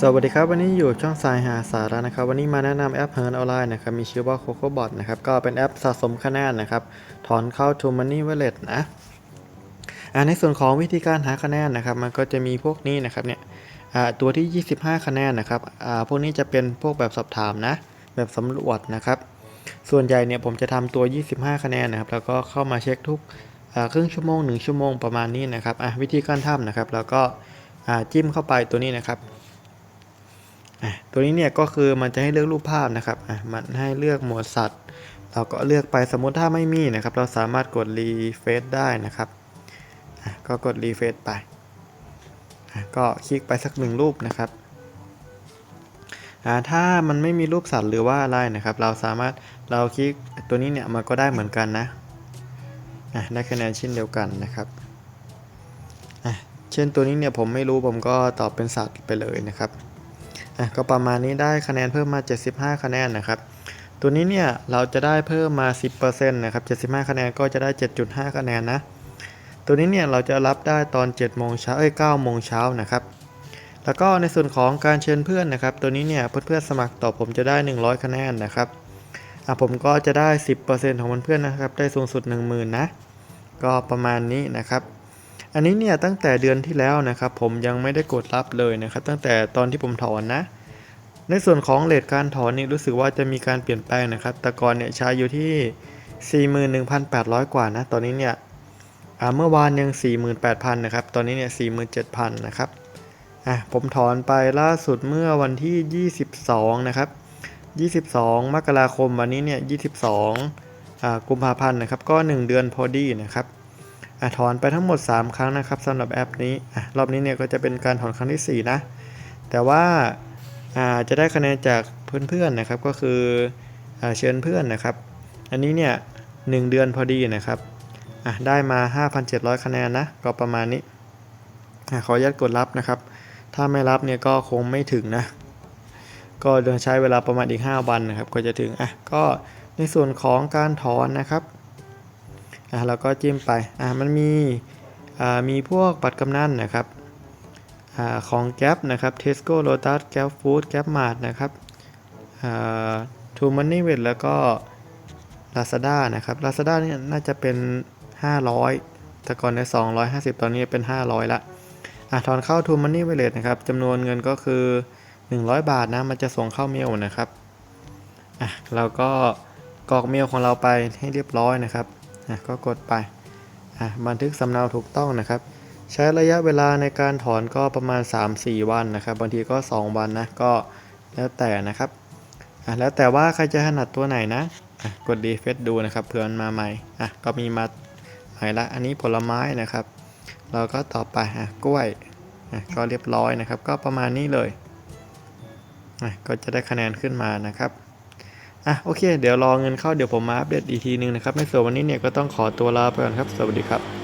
สวัสดีครับวันนี้อยู่ช่องสายหาสาระนะครับ วันนี้มาแนะนำแอปเฮิร์นออนไลน์นะครับมีชื่อว่า CocoBot นะครับก็เป็นแอปสะสมคะแนนนะครับ ถอนเข้า To Money Wallet นะอ่าในส่วนของวิธีการหาคะแนนนะครับ มันก็จะมีพวกนี้นะครับเนี่ยอ่าตัวที่ 25 คะแนนนะครับอ่าพวกนี้จะเป็นพวกแบบสอบถามนะ แบบสำรวจนะครับ ส่วนใหญ่เนี่ยผมจะทำตัว 25 คะแนนนะครับ แล้วก็เข้ามาเช็คทุกครึ่งชั่วโมง 1 ชั่วโมงประมาณนี้นะครับอะวิธีการทำนะครับ แล้วก็จิ้มเข้าไปตัวนี้นะครับ ตัวนี้เนี่ยก็คือมันจะให้เลือกรูปภาพนะครับมันให้เลือกหมวดสัตว์ เราก็เลือกไปสมมุติถ้าไม่มีนะครับ เราสามารถกดรีเฟซได้นะครับก็กดรีเฟซไปก็คลิกไปสักหนึ่งรูปนะครับถ้ามันไม่มีรูปสัตว์หรือว่าอะไรนะครับ เราสามารถเราคลิกตัวนี้เนี่ยมันก็ได้เหมือนกันนะได้คะแนนเช่นเดียวกันนะครับเช่นตัวนี้เนี่ยผมไม่รู้ผมก็ตอบเป็นสัตว์ไปเลยนะครับ อะก็ประมาณนี้ได้คะแนนเพิ่มมา 75 คะแนนนะครับ ตัวนี้เนี่ยเราจะได้เพิ่มมา 10%นะครับ75 คะแนนก็จะได้ 7.5 คะแนนนะ ตัวนี้เนี่ยเราจะรับได้ตอน7โมงเช้าเอ้ย9โมงเช้านะครับ แล้วก็ในส่วนของการเชิญเพื่อนนะครับ ตัวนี้เนี่ยเพื่อนๆสมัครต่อผมจะได้ 100 คะแนนนะครับอะผมก็จะได้ 10%ของเพื่อนๆนะครับ ได้สูงสุด 10,000นะ ก็ประมาณนี้นะครับ อันนี้เนี่ยตั้งแต่เดือนที่แล้วนะครับผมยังไม่ได้กดรับเลยนะครับ ตั้งแต่ตอนที่ผมถอนนะ ในส่วนของเลทการถอนนี่รู้สึกว่าจะมีการเปลี่ยนแปลงนะครับ แต่ก่อนเนี่ยใช้อยู่ที่ 41,800 กว่านะ ตอนนี้เนี่ยเมื่อวานยัง 48,000 นะครับ ตอนนี้เนี่ย 47,000 นะครับอะผมถอนไปล่าสุดเมื่อวันที่ 22 นะครับ 22 มกราคมวันนี้เนี่ย 22อ่ากุมภาพันธ์นะครับ ก็ 1 เดือนพอดีนะครับ อะถอนไปทั้งหมด 3 ครั้งนะครับสำหรับแอปนี้อะรอบนี้เนี่ยก็จะเป็นการถอนครั้งที่ 4 นะ แต่ว่าอ่าจะได้คะแนนจากเพื่อนๆนะครับก็คืออาเชิญเพื่อนนะครับ อันนี้เนี่ยหเดือนพอดีนะครับอะได้มา 5,700 คะแนนนะก็ประมาณนี้อะขออนุญาตกดรับนะครับ ถ้าไม่รับเนี่ยก็คงไม่ถึงนะ ก็เดินใช้เวลาประมาณอีก 5 วันนะครับก็จะถึงอะก็ในส่วนของการถอนนะครับ อะเราก็จิ้มไปอะมันมีอ่ามีพวกบัตรกำนันนะครับอ่าของแก๊ปนะครับ Tesco Lotus Gap Food Gap Mart นะครับอ่า True Money w e t แล้วก็ Lazada นะครับ Lazada เนี่ยน่าจะเป็น 500 แต่ก่อนใน 250 ตอนนี้เป็น 500 ละอะถอนเข้า True Money Wallet นะครับจำนวนเงินก็คือ 100 บาทนะมันจะส่งเข้าเมลนะครับอะเราก็กรอกเมลของเราไปให้เรียบร้อยนะครับ อะก็กดไปอะบันทึกสำเนาถูกต้องนะครับ ใช้ระยะเวลาในการถอนก็ประมาณ 3-4 วันนะครับ บางทีก็ 2 วันนะก็แล้วแต่นะครับอะแล้วแต่ว่าใครจะถนัดตัวไหนนะอะกดดีเฟซดูนะครับเผื่อมันมาใหม่อะก็มีมาใหม่ละอันนี้ผลไม้นะครับ เราก็ต่อไปอะกล้วยอะก็เรียบร้อยนะครับ ก็ประมาณนี้เลยอะก็จะได้คะแนนขึ้นมานะครับ อะโอเค เดี๋ยวรอเงินเข้าเดี๋ยวผมมาอัปเดตอีกทีนึงนะครับในส่วนวันนี้เนี่ยก็ต้องขอตัวลาไปก่อนครับ สวัสดีครับ